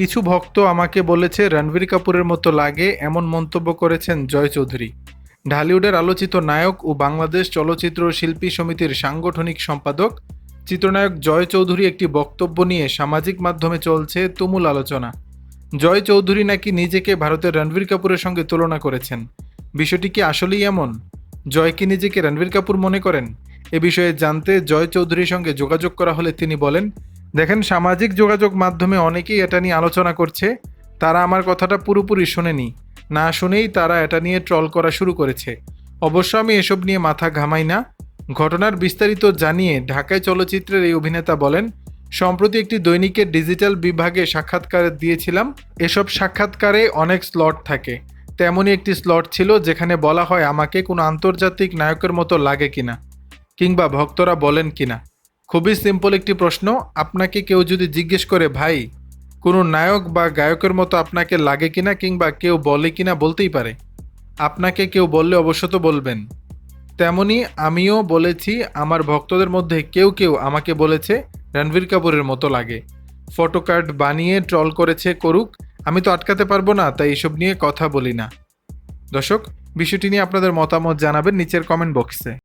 কিছু ভক্ত আমাকে বলেছে, রণবীর কাপুরের মতো লাগে এমন মন্তব্য করেছেন জয় চৌধুরী। ঢালিউডের আলোচিত নায়ক ও বাংলাদেশ চলচ্চিত্র শিল্পী সমিতির সাংগঠনিক সম্পাদক চিত্রনায়ক জয় চৌধুরী একটি বক্তব্য নিয়ে সামাজিক মাধ্যমে চলছে তুমুল আলোচনা। জয় চৌধুরী নাকি নিজেকে ভারতের রণবীর কাপুরের সঙ্গে তুলনা করেছেন? বিষয়টি কি আসলেই এমন? জয় কি নিজেকে রণবীর কাপুর মনে করেন? এ বিষয়ে জানতে জয় চৌধুরীর সঙ্গে যোগাযোগ করা হলে তিনি বলেন দেখেন, সামাজিক যোগাযোগ মাধ্যমে অনেকেই এটা নিয়ে আলোচনা করছে। তারা আমার কথাটা পুরোপুরি শোনেনি। না শুনেই তারা এটা নিয়ে ট্রল করা শুরু করেছে। অবশ্য আমি এসব নিয়ে মাথা ঘামাই না। ঘটনার বিস্তারিত জানিয়ে ঢাকায় চলচ্চিত্রের এই অভিনেতা বলেন, সম্প্রতি একটি দৈনিকের ডিজিটাল বিভাগে সাক্ষাৎকার দিয়েছিলাম। এসব সাক্ষাৎকারে অনেক স্লট থাকে। তেমনই একটি স্লট ছিল যেখানে বলা হয় আমাকে কোনো আন্তর্জাতিক নায়কের মতো লাগে কিনা কিংবা ভক্তরা বলেন কিনা। খুবই সিম্পল একটি প্রশ্ন। আপনাকে কেউ যদি জিজ্ঞেস করে, ভাই, কোনো নায়ক বা গায়কের মতো আপনাকে লাগে কিনা কিংবা কেউ বলে কিনা বলতেই পারে? আপনাকে কেউ বললে অবশ্য তো বলবেন। তেমনি আমিও বলেছি, আমার ভক্তদের মধ্যে কেউ কেউ আমাকে বলেছে, রণবীর কাপুরের মতো লাগে। ফটো কার্ড বানিয়ে ট্রল করেছে, করুক। আমি তো আটকাতে পারব না, তাই এসব নিয়ে কথা বলি না। দর্শক, বিষয়টি নিয়ে আপনাদের মতামত জানাবেন নিচের কমেন্ট বক্সে